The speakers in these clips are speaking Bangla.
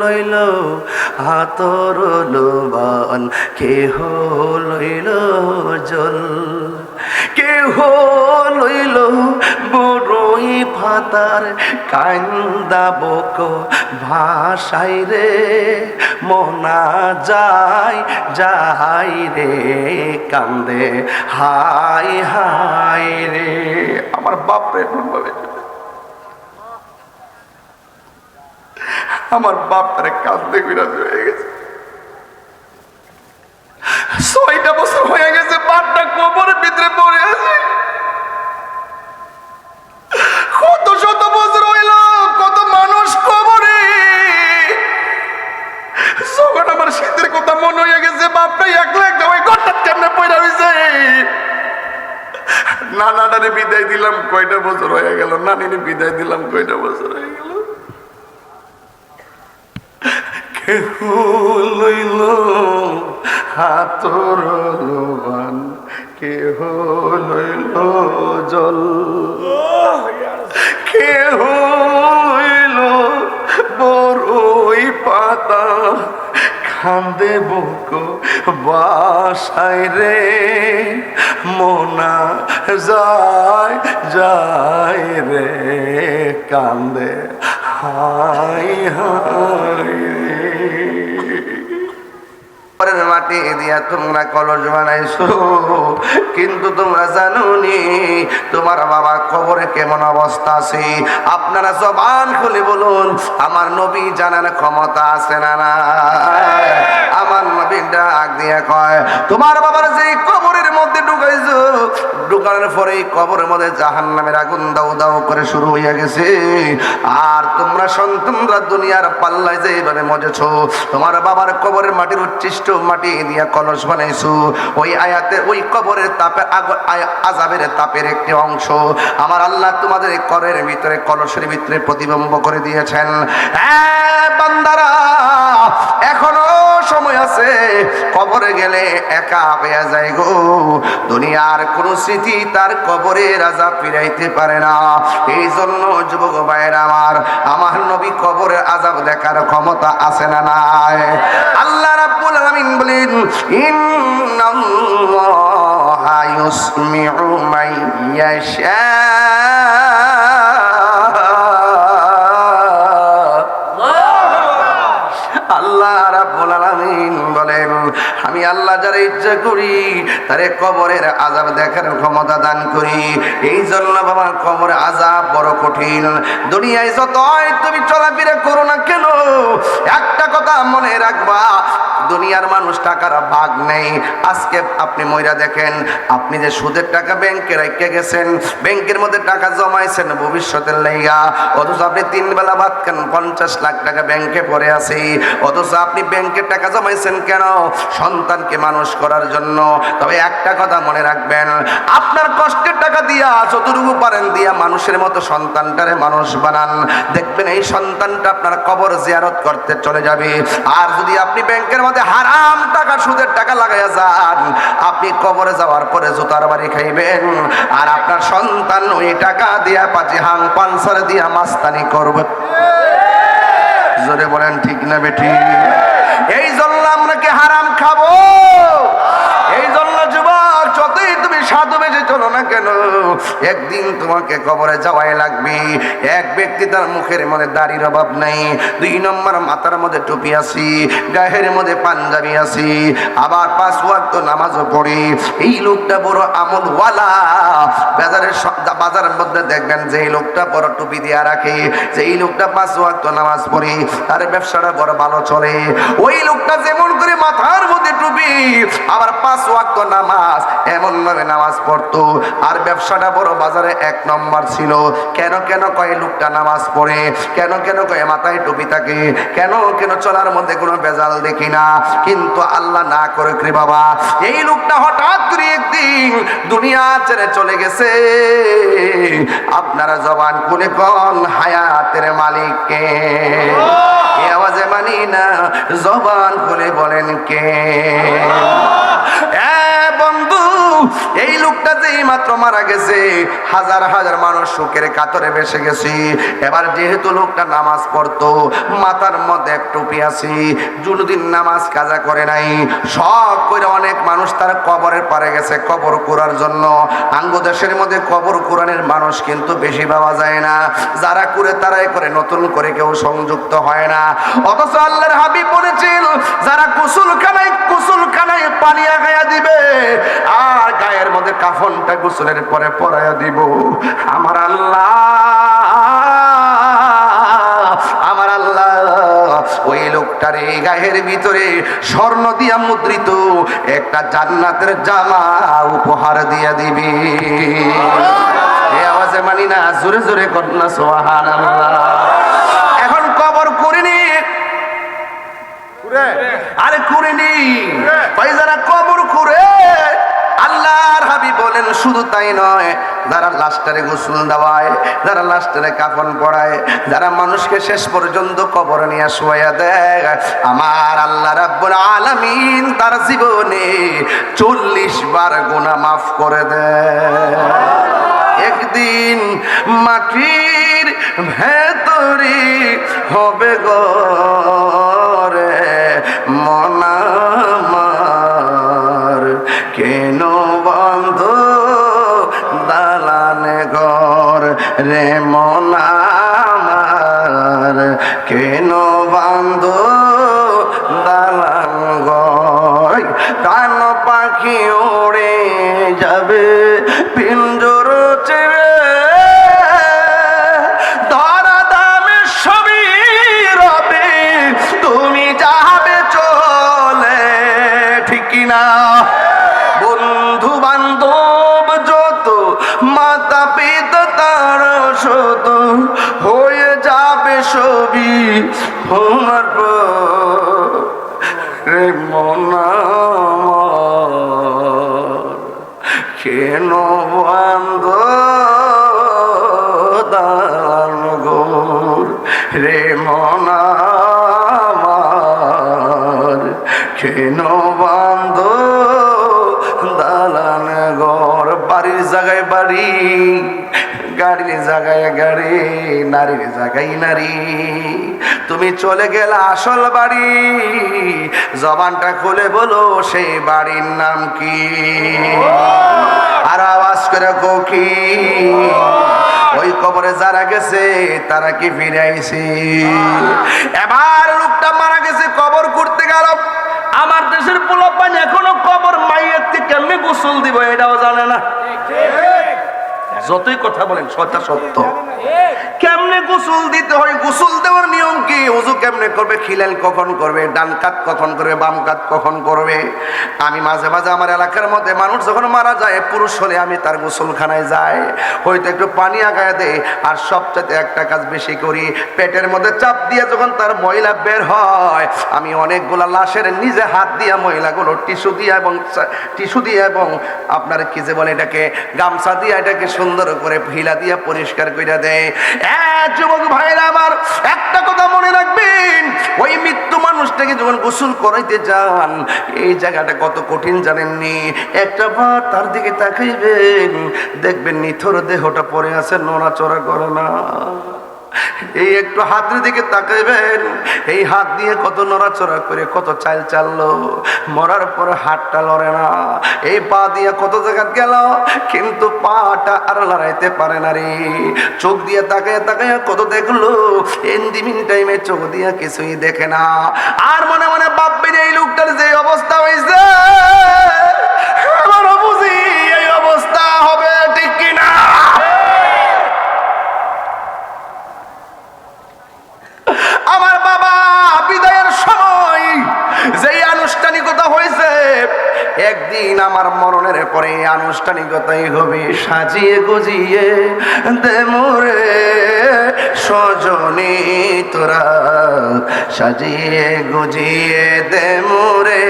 লইল হাতর লোবান, কেহ লইল জল। কেহ লইল বড়ই ফাতার কান্দা বক ভাষাই রে। মনা যায় যাই রে, কান্দে হাই হাই রে। আমার বাপরে ভাবে আমার বাপটারে কাঁদতে বিরাজ হয়ে গেছে। ছয়টা বছর হয়ে গেছে, বাপটা কবরের ভিতরে পড়ে আছে। কত শত বছর হইল, কত মানুষ শীতের কথা মনে হয়ে গেছে, বাপটা বিদায় দিলাম, কয়টা বছর হয়ে গেল? নানিরে বিদায় দিলাম, কয়টা বছর হয়ে গেল? কেহ লইল হাতর লোবান কেহ লইল জল। কেহ লইল বড়ই পাতা খান্দে বুক বাসায় রে। মোনা যায় যায় রে কান্দে হাই হাই তোমরা খবরে কেমন অবস্থা খুলে বলুন, আমার নবী জানার ক্ষমতা আছে না আমার নবী আগ দিয়ে কয়, তোমার বাবার যে কবরের মধ্যে ঢুকাইছো? ঢুকানোর পরে কবরের মধ্যে জাহান নামের আগুন দাউ দাউ করে শুরু হইয়া গেছে। আর তোমরা সন্তানরা দুনিয়ার পাল্লায় যে এইভাবে মজেছো তোমার বাবার কবরের মাটির উচ্ছিষ্ট মাটি দিয়া কলস বানাইছো। ওই আয়াতে ওই কবরের তাপে আজাবের তাপের একটি অংশ। আমার আল্লাহ তোমাদের করের ভিতরে কলসের ভিতরে প্রতিবিম্ব করে দিয়েছেন। হ্যাঁ, বান্দারা আছে, কবরে গেলে একা পেয়ে যায় গো। দুনিয়ার কোন স্মৃতি তার কবরে রাজা ফিরাইতে পারে না। এই জন্য যুবক ভাইয়ের আমার আমার নবী কবরে আজাব দেখার ক্ষমতা আছে না নাই? আল্লাহ রাব্বুল আলামিন বলেন, ইন্নাল্লাহা ইউসমিউ মান ইয়াশা বলেন, আমি আল্লাহ যারা ইচ্ছা করি, তারে কবরের আযাব দেখার ক্ষমতা দান করি। এই জন্য বাবা, কবরের আযাব বড় কঠিন। দুনিয়ায় যতই তুমি চলাফেরা করো না কেন, একটা কথা মনে রাখবা, দুনিয়ার মানুষ টাকার ভাগ নেই। আজকে আপনি ময়রা দেখেন, আপনি যে সুদের টাকা ব্যাংকে রেখে গেছেন, ব্যাংকের মধ্যে টাকা জমাইছেন ভবিষ্যতের লাইগা। অথচ আপনি তিন বেলা ভাত খান, পঞ্চাশ লাখ টাকা ব্যাংকে পড়ে আছে। অথচ আপনি ব্যাংকে টাকা জমাইছেন কেন? সন্তানকে মানুষ করার জন্য। তবে একটা কথা মনে রাখবেন, আপনার কষ্টের টাকা দিয়া যতটুকু পারেন দিয়া মানুষের মতো সন্তানটারে মানুষ বানান। দেখবেন এই সন্তানটা আপনার কবর জিয়ারত করতে চলে যাবে। আর যদি আপনি ব্যাংকের মধ্যে হারাম টাকা, সুদের টাকা লাগাইয়া যান, আপনি কবরে যাওয়ার পরে জুতার বাড়ি খাইবেন। আর আপনার সন্তান ওই টাকা দিয়া পাচি হাং পানসার দিয়া মাস্তানি করবে। জোরে বলেন, ঠিক না বেঠি? এই জন্য আমরা কি হারাম খাব? চলো না কেন? একদিন তোমাকে কবরে যাওয়াই লাগবে। এক ব্যক্তি তার মুখের মধ্যে দাড়ির অভাব নাই। দুই নম্বর মাথার মধ্যে টুপি আছি, গায়ের মধ্যে পাঞ্জাবি আছি। আবার পাঁচ ওয়াক্ত নামাজও পড়ি। এই লোকটা বড় আমলওয়ালা। বাজারের বাজারের মধ্যে দেখবেন যে এই লোকটা বড় টুপি দিয়া রাখে যে এই লোকটা পাঁচ ওয়াক্ত নামাজ পড়ে, তার ব্যবসাটা বড় ভালো চলে। ওই লোকটা যেমন করে মাথার মধ্যে টুপি, আবার পাঁচ ওয়াক্ত নামাজ এমন ভাবে নামাজ পড়তো। আর ব্যবসাটা বড় বাজারে এক নম্বর ছিল। কেন কেন কয় লোকটা নামাজ পড়ে? কেন কেন কয় মাথায় টুপি থাকে? কেন কেন চলার মধ্যে কোনো বেজাল দেখি না? কিন্তু আল্লাহ না করে রে বাবা, এই লোকটা হঠাৎ করে একদিন দুনিয়া ছেড়ে চলে গেছে। আপনারা জবান কোনে কন হায়াতের মালিককে? এ আওয়াজে মানি না জবান খুলে বলেন কে? এই লোকটা যে এই মাত্র মারা গেছে, হাজার হাজার মানুষ শোকের কাতরে বেসে গেছি। এবার যেহেতু লোকটা নামাজ পড়তো, মাথার মধ্যে এক টুপি আছে জুনুদিন নামাজ কাজা করে নাই, সব করে অনেক মানুষ তার কবরের পারে গেছে কবর করার জন্য। আঙ্গ দেশের মধ্যে কবর কোরআনের মানুষ কিন্তু বেশি পাওয়া যায় না। যারা করে তারাই করে, নতুন করে কেউ সংযুক্ত হয় না। অথচ আল্লাহর হাবিব বলেছিল যারা কুসুল খানায় কুসুল খানায় পানি আগায়া দিবে, আর গায়ের মধ্যে কাফনটা গোসলের পরে পরাইয়া দিব। আমার আল্লাহ আমার আল্লাহ ওই লোকটার এই গায়ের ভিতরে স্বর্ণ দিয়া মুদ্রিত একটা জান্নাতের জামা উপহার দিয়া দিবি। আওয়াজে মানি না জোরে জোরে কন্যা সোহান এখন কবর করিনি আরে করিনি ভাই যারা কবর করে আল্লাহর হাবি বলেন, শুধু তাই নয়, যারা লাস্টারে গোসল দেওয়ায়, যারা লাস্টারে কাফন পড়ায় যারা মানুষকে শেষ পর্যন্ত কবর নিয়ে শোয়া দেয়, আমার আল্লাহ রাব্বুল আলামিন তার জীবনে চল্লিশ বার গুনাহ মাফ করে দেয়। একদিন মাটির ভেতরে হবে গরে পর। রে মনামার কেন বন্ধ দান গোর রে মনামার কেন বন্ধ দালান ঘর বাড়ির জায়গায় বাড়ি গাড়ির জায়গায় গাড়ি, নারীর জায়গায় নারী। তুমি চলে গেলে আসল বাড়ি, জবানটা খুলে বলো সেই বাড়ির নাম কি? আর আওয়াজ করে কো? ওই কবরে যারা গেছে, তারা কি ফিরে আইছে? এবার লোকটা মারা গেছে, কবর করতে গেল। আমার দেশের পোলাপান এখনও কবর মাইয়ের কেমনি গোসল দিব, এটাও জানে না। যতই কথা বলেন সত্যা সত্য। কেমনে গোসল দিতে হয়? গোসল দেওয়ার নিয়ম কি? উজু কেমনে করবে? খিলাল কখন করবে? ডান কাত কখন করবে? বাম কাত কখন করবে? আমি মাঝে মাঝে আমার এলাকার মধ্যে মানুষ যখন মারা যায়, পুরুষ হলে আমি তার গোসলখানায় যাই। হয়তো একটু পানি আগায় দেয় আর সবচেয়ে একটা কাজ বেশি করি, পেটের মধ্যে চাপ দিয়ে যখন তার ময়লা বের হয়, আমি অনেকগুলা লাশের নিজে হাত দিয়া ময়লাগুলো টিস্যু দিয়া এবং টিস্যু দিয়ে এবং আপনার কি যে বলে এটাকে, গামছা দিয়ে এটাকে সুন্দর করে ভিলা দিয়া পরিষ্কার করে দেয় যুবক ভাইরা আমার, একটা কথা মনে রাখবেন, ওই মৃত্যু মানুষটাকে যখন গোসল করাইতে যান, এই জায়গাটা কত কঠিন জানেননি? একটা বার তার দিকে তাকাইবেন, দেখবেন নিথর দেহটা পরে আছে, নড়াচড়া করে না। এই একটু হাতের দিকে তাকাইবেন। এই হাত দিয়ে কত নড়াচড়া করে কত চাল চাললো। মরার পরে হাতটা লড়ে না। এই পা দিয়ে কত জায়গা গেল, কিন্তু পাটা আর লড়াইতে পারে না রে। চোখ দিয়ে তাকায় তাকায় কত দেখল এন্দিমিন টাইমে চোখ দিয়ে কিছুই দেখে না। আর মনে মনে ভাববেন এই লোকটার যে অবস্থা হয়েছে আমারও বুঝি এই অবস্থা হবে ঠিক কিনা আমার বাবা বিদায়ের সময় যেই আনুষ্ঠানিকতা হয়েছে একদিন আমার মরণের পরে আনুষ্ঠানিকতাই হবে, সাজিয়ে গুজিয়ে দে মোরে। সজনী তোরা সাজিয়ে গুজিয়ে দে মোরে।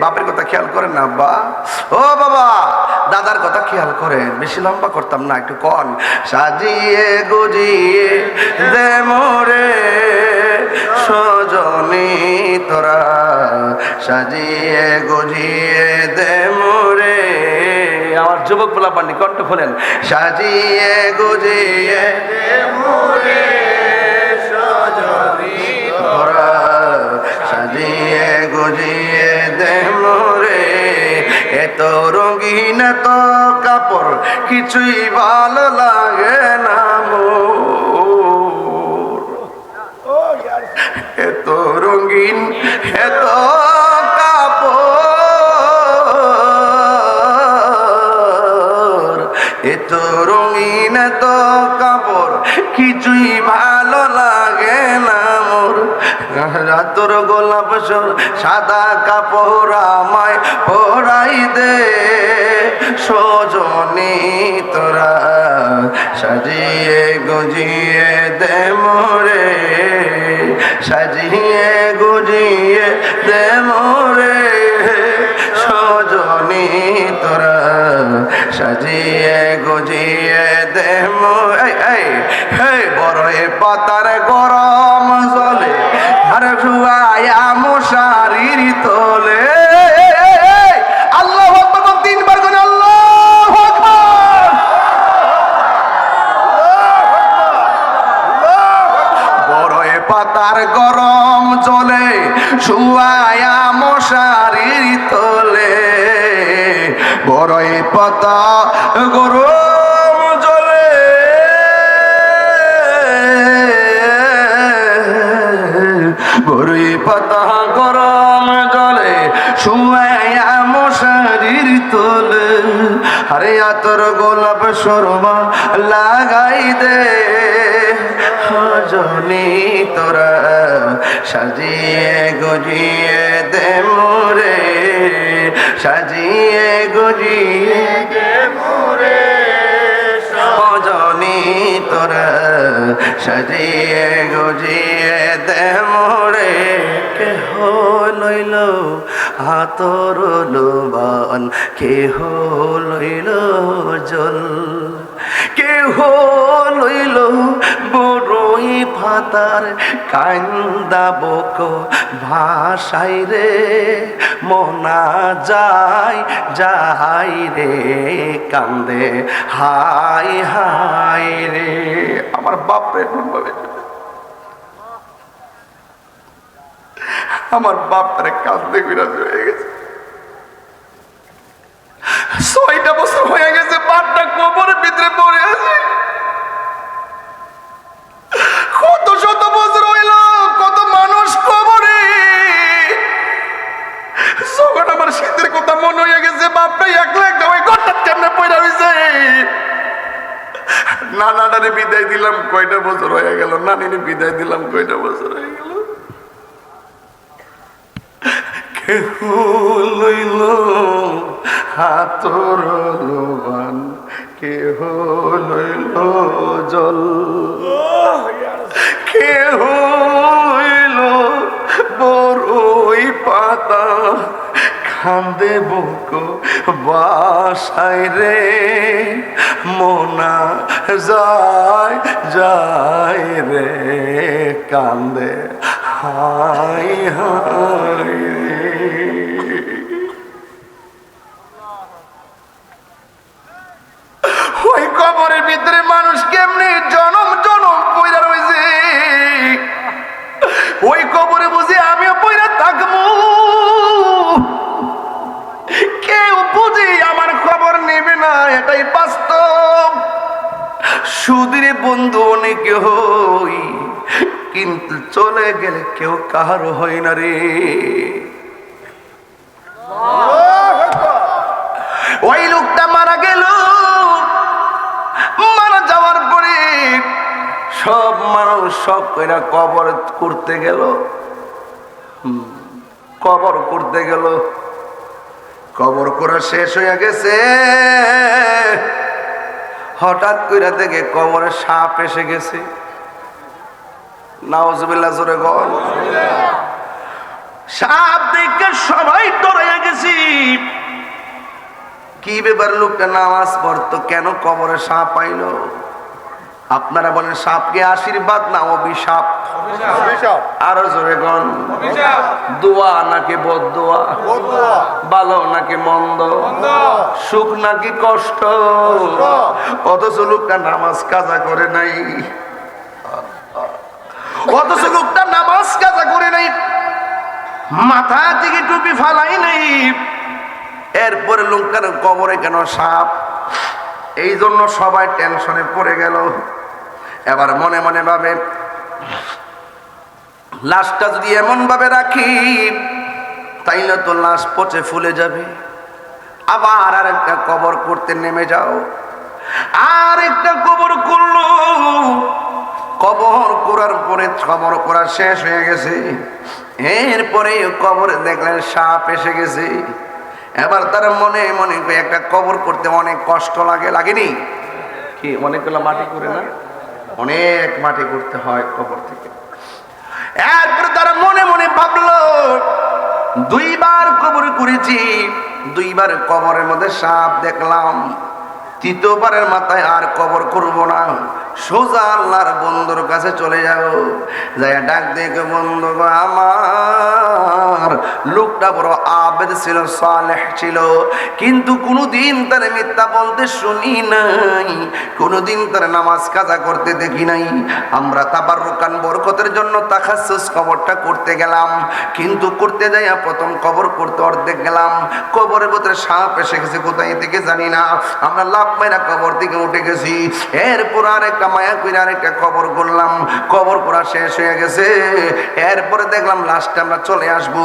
বাপের কথা খেয়াল করেন না, বা। ও বাবা, দাদার কথা খেয়াল করেন বেশি লম্বা করতাম না একটু কন সাজিয়ে গুজিয়ে দে মোরে সজনি তোরা। সাজিয়ে গুজিয়ে দে মোরে। আমার যুবক বলা পান্ডি কণ্ঠ খোলেন সাজিয়ে গুজিয়ে ভরা, সাজিয়ে গুজিয়ে দে মোরে এত রঙিন এত কাপড়, কিছুই ভালো লাগে না এত রঙিন, এত কাপড়, এত রঙিন এত কাপড়, কিছুই ভালো রাতর গোলাপ সর সাদা কাপড় আমায় পরাই দে। সজনী তোরা সাজিয়ে গুজিয়ে দে মোরে, সাজিয়ে গুজিয়ে দে মোরে। সজনী তোরা সাজিয়ে গুজিয়ে পাতার গরম জলে, শুয়ায়া মশারির তোলে। বড়ই পাতা গরম জলে। বড়ই পাতা গরম জলে, শুয়ায়া মশারির তোলে। আরে আতর গোলাপ সরমা লাগাই দে। জনি তোরা, সাজিয়ে গজিয়ে দে মোরে, সাজিয়ে গজিয়ে দে মোরে। সজনী তোরা, সাজিয়ে গজিয়ে দে মোরে। কেহ লইল হাতর লোবান, কেহ লইল জল। কেহ লইল বড়ই কান্দা বক ভাষাই রে, মনা যায় যাই রে, কান্দে হাই হাই রে। আমার বাপরে ভাবে আমার বাপরে কান্দে, বিরাজ হয়ে গেছে। ছয়টা বছর হয়ে গেছে বাপটা কোমরের ভিতরে পড়ে আছে। কত শত বছর হইল, কত মানুষ কবরে যখন আমার শীতের কথা হয়ে গেছে নানাটারে বিদায় দিলাম, কয়টা বছর হয়ে বিদায় দিলাম, কয়টা বছর হয়ে গেল? কেহ লইল হাতর লোবান কেহ লইল জল। কেহ লইল বড়ই পাতা, খান্দে বুক বাসায় রে। মোনা যায় যায় রে, কান্দে হাই হাই সুদিরে বন্ধু অনেকে হই, কিন্তু চলে গেলে কেউ কাহার হয় না রে। ওই লোকটা মারা গেল, মারা যাওয়ার পরে সব মানুষ সব কইরা কবর করতে গেল। কবর করতে গেল। কবর করা শেষ হয়ে গেছে। হঠাৎ করে দেখে কবরে সাপ এসে গেছে। নাওজবিল্লা জোরে সাপ দেখে সবাই ডরে গেছি। কি ব্যাপার লোকটা নামাজ পড়তো, কেন কবরে সাপ পাইলো আপনারা বলেন সাপকে আশীর্বাদ না অভিশাপ। আরও জোরে গন দোয়া নাকি বদোয়া বদুয়া ভালো নাকি মন্দ? সুখ নাকি কষ্ট। অথচ লোকটা নামাজ কাজা করে নাই। অথচ লোকটা নামাজ কাজা করে নাই। মাথা থেকে টুপি ফালাই নাই। এরপরে লোকটার কবরে কেন সাপ? এই জন্য সবাই টেনশনে পড়ে গেল। এবার মনে মনে ভাবে, লাশটা যদি এমন ভাবে রাখি, তাইলে তো লাশ পচে ফুলে যাবে। আবার আর একটা কবর করতে নেমে যাও। আর একটা কবর করল। কবর করার পরে কবর করা শেষ হয়ে গেছে। এরপরে কবরে দেখলেন সাপ এসে গেছে। এবার তার মনে মনে একটা কবর করতে অনেক কষ্ট লাগে, লাগেনি? কি অনেকগুলো মাটি করে না? অনেক মাটি ঘুরতে হয় কবর থেকে। একবার তারা মনে মনে ভাবলো, দুইবার কবর করেছি, দুইবার কবরের মধ্যে সাপ দেখলাম, তৃতীয়বারের মাথায় আর কবর করব না। সোজা আল্লাহর বন্ধুর কাছে চলে যাও যাই ডাক দেখে বন্ধু আমার লোকটা বড় আবেদ ছিল, সালেহ ছিল, কিন্তু কোনোদিন তার মিথ্যা বলতে শুনি নাই, কোনোদিন তার নামাজ কাজা করতে দেখি নাই। আমরা তাবার রোকান বরকতের জন্য তাখাসুস কবরটা করতে গেলাম, কিন্তু করতে যাইয়া প্রথম কবর করতে অর্ধেক গেলাম। কবরের ভিতরে সাপ এসে গেছে, কোথায় থেকে জানি না। আমরা লাভ মাইরা কবর থেকে উঠে গেছি। এরপর আরেকটা মায়া করে আরেকটা কবর করলাম। কবর করা শেষ হয়ে গেছে। এরপরে দেখলাম লাস্টে আমরা চলে আসব।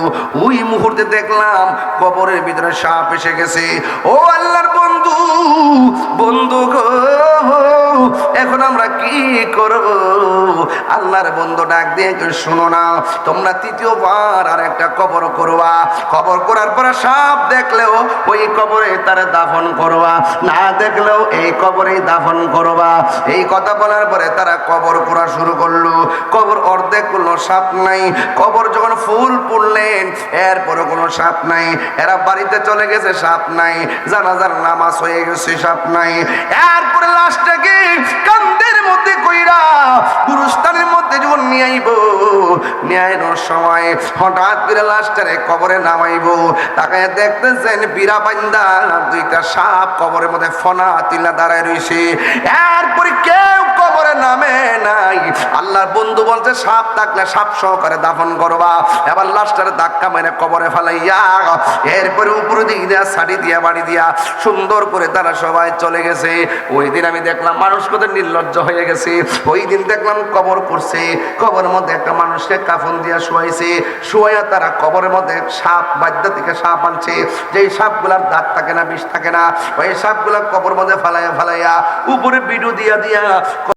ওই মুহূর্তে দেখলাম কবরের ভিতরে সাপ এসে গেছে। ও আল্লাহর বন্ধু বন্ধু গো। এখন আমরা কি করব? আল্লাহর বন্ধু ডাক দিয়ে শোনো না। তোমরা তৃতীয়বার আর একটা কবর করবা। কবর করার পরে সাপ দেখলেও ওই কবরে তারা দাফন করবা। না দেখলেও এই কবরেই দাফন করবা। এই কথা বলার পরে তারা কবর করা শুরু করল। কবর অর্ধেক করল সাপ নাই। কবর যখন ফুল পড়লেন, এরপরে কোনো সাপ নাই। এরা বাড়িতে চলে গেছে, সাপ নাই। জানাজার নামাজ হয়ে গেছে, সাপ নাই। এরপরে লাশটাকে কান্দের মধ্যে কইরা গুরুস্থানের মধ্যে যখন নিয়ে আইব। নিয়ে সময় হঠাৎ করে লাস্টারে কবরে নামাইব। তাকে দেখতেছেন বিরা বান্দা, দুইটা সাপ কবরের মধ্যে ফনা তিলা দাঁড়ায় রইছে। এরপরে কেউ নামে নাই। আল্লাহর বন্ধু বলছে, সাপ থাকলে সাপ সহকারে দাফন করবা। এবার লাশটারে ধাক্কা মেরে কবরে ফেলাইয়া, এরপরে উপরে শাড়ি দিয়া বাড়ি দিয়া, সুন্দর করে তারা সবাই চলে গেছে। ওই দিন আমি দেখলাম, মানুষ কত নির্লজ্জ হয়ে গেছে। ওই দিন দেখলাম কবর করছে কবরের মধ্যে একটা মানুষকে কাফন দিয়া শুয়াইছে। শুয়াইয়া তারা কবরের মধ্যে সাপ, বাদ্যা থেকে সাপ আনছে। যেই সাপগুলার দাঁত থাকে না, বিষ থাকে না, ওই সাপগুলা কবর মধ্যে ফালাইয়া ফালাইয়া উপরে বিডু দিয়া দিয়া